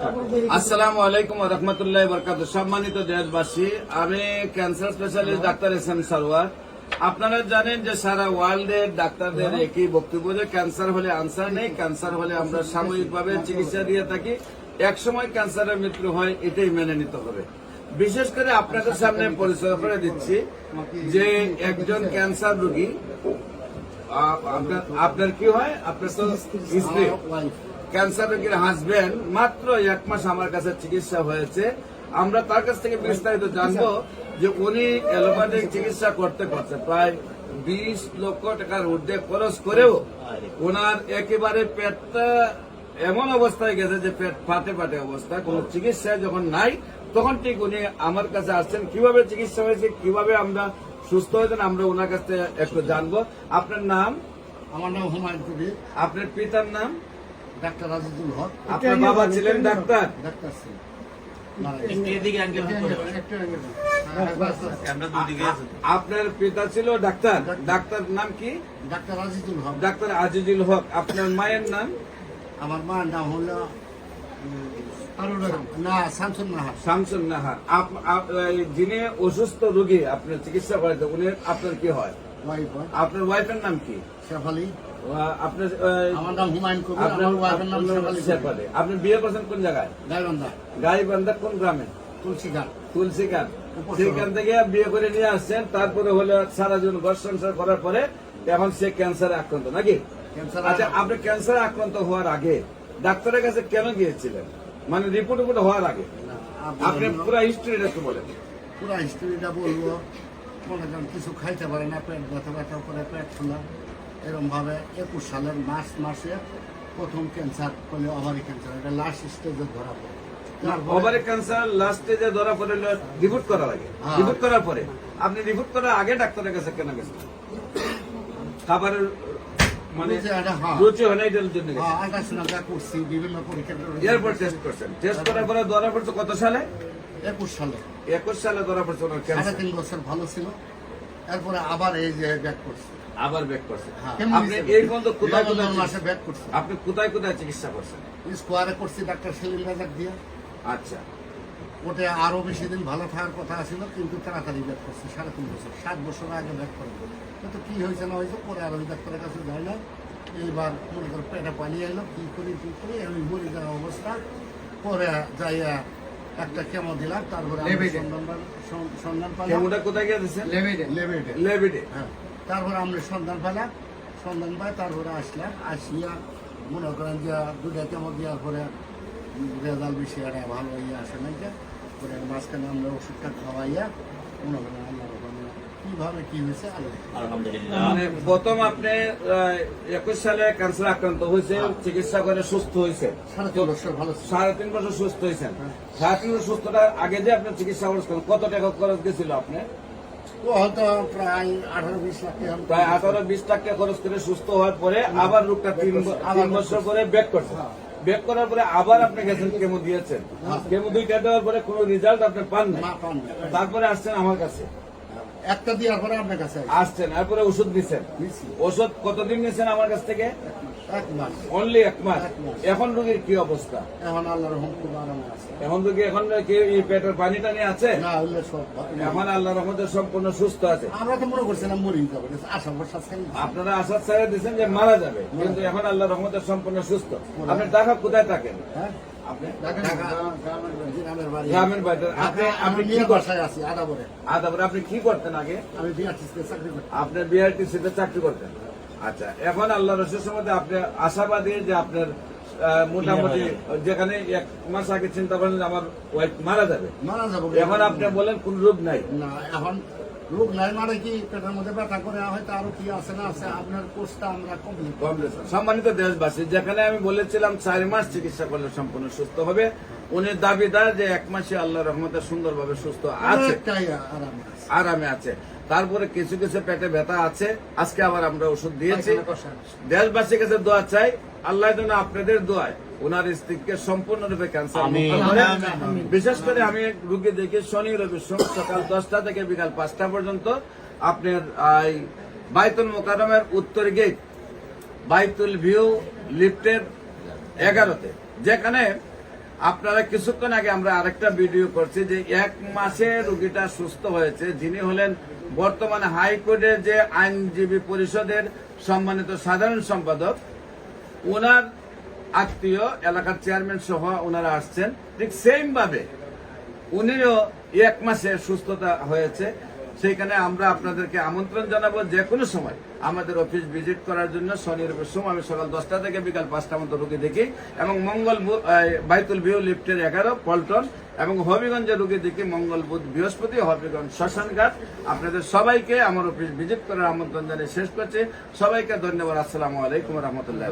আসসালামু আলাইকুম রহমতুল্লাহ বরকাত সম্মানিত দেশবাসী আমি cancer specialist doctor S M Sarwar আপনারা জানেন যে সারা ওয়ার্ল্ডের ডাক্তারদের একই বক্তব্য যে ক্যান্সার হলে আনসার নেই ক্যান্সার হলে আমরা সাময়িকভাবে চিকিৎসা দিয়ে থাকি। একসময় ক্যান্সারের মৃত্যু হয় এটাই মেনে নিতে হবে। বিশেষ করে আপনাদের সামনে পরিচয় করে দিচ্ছি যে একজন ক্যান্সার রোগী আপনার আপনার কি হয়? আপনার তো স্ত্রী। ক্যান্সার রোগীর হাজবেন্ড মাত্র এক মাস আমার কাছে চিকিৎসা হয়েছে। আমরা তার কাছ থেকে বিস্তারিত জানব যে উনি অ্যালোপ্যাথিক চিকিৎসা করতে করতে প্রায় বিশ লক্ষ টাকার ঊর্ধ্বে খরচ করেও ওনার একেবারে পেটটা এমন অবস্থায় গেছে যে পেট ফাটে ফাটে অবস্থা। কোন চিকিৎসা যখন নাই তখন ঠিক উনি আমার কাছে আসছেন। কীভাবে চিকিৎসা হয়েছে কীভাবে আমরা সুস্থ হয়েছেন আমরা ওনার কাছ থেকে একটু জানব। আপনার নাম? আমার নাম হুমায়ুন কবির। আপনার পিতার নাম? ডাক্তার আজিজুল হক। আপনার বাবা ছিলেন ডাক্তার। ডাক্তার সিং আপনার পিতা ছিল ডাক্তার। ডাক্তার। নাম কি? ডাক্তার আজিজুল হক। ডাক্তার আজিজুল হক। আপনার মায়ের নাম? আমার মার নাম হলো শামসুন নাহার। যিনি অসুস্থ রোগী আপনার চিকিৎসা করেছে উনি আপনার কি হয়? ওয়াইফ আপনার ওয়াইফের নাম কি? শেফালি। আপনার আমার নাম হুমায়ুন কবির আমার ওয়াইফের নাম শেফালি শেফালি। আপনি বিয়ে করছেন কোন জায়গায়? গাইবান্ধা। গাইবান্ধা কোন গ্রামে? তুলসী ঘাট তুলসী গান উপসর্গ। সেখান থেকে বিয়ে করে নিয়ে আসছেন তারপরে হলে সারা জীবন ঘর সংসার করার পরে এখন সে ক্যান্সারে আক্রান্ত নাকি? ক্যান্সার আচ্ছা আপনি ক্যান্সারে আক্রান্ত হওয়ার আগে ডাক্তারের কাছে কেন গিয়েছিলেন? মানে রিপোর্ট রিপোর্ট হওয়ার আগে? আপনি পুরো হিস্ট্রিটা একটু বলেন। পুরো হিস্ট্রিটা বলব। মনে করেন কিছু খাইতে পারে না পেট ব্যথা ব্যথা করে পেট ফোলা এরকম ভাবে একুশ সালের মার্চ মাসে প্রথম ক্যান্সার করলে ওভারি ক্যান্সার এটা লাস্ট স্টেজে ধরা পড়ে। ওভারি ক্যান্সার লাস্ট স্টেজে ধরা পড়ে রিপোর্ট করার আগে হ্যাঁ। রিপোর্ট করার পরে আপনি রিপোর্ট করার আগে ডাক্তারের কাছে কেন গেছেন? খাবারের মানে রুচি হ্যাঁ। হয় না এটার জন্য গেছেন। আল্ট্রাসোনোগ্রাফি করছি বিভিন্ন পরীক্ষা এরপর টেস্ট করছেন। টেস্ট করার পরে ধরা পড়ছে কত সালে? একুশ সালে। একুশ সালে ধরা পড়ছে ক্যান্সার তিন বছর ভালো ছিল। এরপরে আবার এই যে ব্যাক করছি। আবার ব্যাক করছে। হ্যাঁ। আপনি এই পর্যন্ত কোথায় কোথায় মাসে ব্যাক করছি। আপনি কোথায় কোথায় চিকিৎসা করছেন? স্কোয়ারে করছি ডাক্তার সেলিম রাজাক দিয়ে। আচ্ছা। ওটা আরও বেশি দিন ভালো থাকার কথা ছিল কিন্তু তাড়াতাড়ি ব্যাক করছি সাড়ে তিন বছর সাত বছর আগে ব্যাক করে কিন্তু কি হয়েছে না হয়েছে পরে আর ওই ডাক্তারের কাছে যাই না। এইবার মনে করো পেটে পানি এলো কি করি কি করি আমি মরে যাওয়া অবস্থা। পরে যাইয়া একটা কেমো দিলাম তারপরে সন্ধান পা- সন- সন্ধান পালাম কেমনটা কোথায় গিয়ে দিচ্ছেন লেবেডে লেবেডে লেবিডে হ্যাঁ। তারপরে আমরা সন্ধান পেলাম সন্ধান পাই তারপরে আসলাম। আসিয়া মনে করেন যে দুটা কেমন দেওয়ার পরে রেজাল্ট বেশি একটা ভালো ইয়ে আসে নাই যে পরে মাঝখানে আমরা ওষুধটা খাওয়াইয়া মনে করেন আল্লাহ কীভাবে কি হয়েছে মানে প্রথম আপনি একুশ সালে ক্যান্সার আক্রান্ত হয়েছে চিকিৎসা করে সুস্থ হয়েছে সাড়ে তিন বছর ভালো সাড়ে তিন বছর সুস্থ হয়েছেন। সাড়ে তিন বছর সুস্থতার আগে যে আপনার চিকিৎসা খরচ কত টাকা খরচ গেছিল আপনি হয়তো প্রায় আঠারো বিশ লাখ টাকা প্রায় আঠারো বিশ টাকা খরচ করে সুস্থ হওয়ার পরে আবার রোগটা তিন বছর পরে ব্যাক করছে। ব্যাক করার পরে আবার আপনি গেছেন কেমো দিয়েছেন। কেমো দুইটা দেওয়ার পরে কোনো রেজাল্ট আপনি পান না তারপরে আসছেন আমার কাছে। একটা দেওয়ার পরে আপনার কাছে আসছেন তারপরে ওষুধ দিচ্ছেন ওষুধ কতদিন নিয়েছেন আমার কাছ থেকে? অনলি এক মাস? এখন রোগীর কি অবস্থা? এখন আল্লাহ রহম খুব আরামে আছে। এখন রোগী এখন পেটের পানি টানি আছে? না এখন আল্লাহ রহমতে সম্পূর্ণ সুস্থ আছে। আমরা তো মনে করছিলাম মরি যাবে আশা ভরসা আপনারা ছাড়া যে মারা যাবে কিন্তু এখন আল্লাহ রহমতে সম্পূর্ণ সুস্থ। আপনি টাকা কোথায় থাকেন? হ্যাঁ? গ্রামের বাড়ি গ্রামের বাড়িতে। আপনি কি করতেন বাসায় আছি আদাবরে। তারপরে আপনি কি করতেন আগে? আমি বিআরটিসিতে চাকরি করতাম। আপনি বিআরটিসিতে চাকরি করতেন? আচ্ছা এখন আল্লাহ রসুল সম্বন্ধে আপনি আশাবাদী যে আপনার মোটামুটি যেখানে এক মাস আগে চিন্তা করেন আমার ওয়াইফ মারা যাবে। মারা যাবে। এখন আপনি বলেন কোন রোগ নাই। না এখন রোগ নাই মানে কি পেটের মধ্যে ব্যথা করে হয়তো আরও কি আছে না আছে আপনার কোর্সটা আমরা কমপ্লিট কমপ্লিট। সম্মানিত দেশবাসী যেখানে আমি বলেছিলাম চার মাস চিকিৎসা করলে সম্পূর্ণ সুস্থ হবে উনি দাবিদার যে এক মাসে আল্লাহ রহমতে সুন্দরভাবে সুস্থ আছে। অনেকটাই আরামে আছে। আরামে আছে। তারপরে কিছু কিছু পেটে ব্যথা আছে। আজকে আবার আমরা ওষুধ দিয়েছি। দেশবাসীর কাছে দোয়া চাই। আল্লাহ যেন আপনাদের দোয়ায় ওনার স্ত্রীকে সম্পূর্ণরূপে ক্যান্সার বিশেষ করে আমি রুগী দেখি শনি রবি সকাল দশটা থেকে বিকাল পাঁচটা পর্যন্ত আপনার বাইতুল মোকারমের উত্তর গেট বাইতুল ভিউ লিফটের এগারোতে। যেখানে আপনারা কিছুক্ষণ আগে আমরা আরেকটা ভিডিও করছি যে এক মাসে রুগীটা সুস্থ হয়েছে। যিনি হলেন বর্তমানে হাইকোর্টের যে আইনজীবী পরিষদের সম্মানিত সাধারণ সম্পাদক ওনার আত্মীয়, এলাকার চেয়ারম্যান সহ ওনারা আসছেন। ঠিক সেম ভাবে উনিও এক মাসে সুস্থতা হয়েছে। সেইখানে আমরা আপনাদেরকে আমন্ত্রণ জানাব যে কোনো সময় আমাদের অফিস ভিজিট করার জন্য শনি সময় আমি সকাল দশটা থেকে বিকাল পাঁচটা মতো রুগী দেখি এবং মঙ্গল বাইতুল ভিউ লিফটের এগারো, পল্টন এবং হবিগঞ্জে রুগী দেখি মঙ্গল বুধ বৃহস্পতি, হবিগঞ্জ শ্মশানঘাট। আপনাদের সবাইকে আমার অফিস ভিজিট করার আমন্ত্রণ জানিয়ে শেষ করছি। সবাইকে ধন্যবাদ। আসসালামু আলাইকুম রহমতুল্লাহ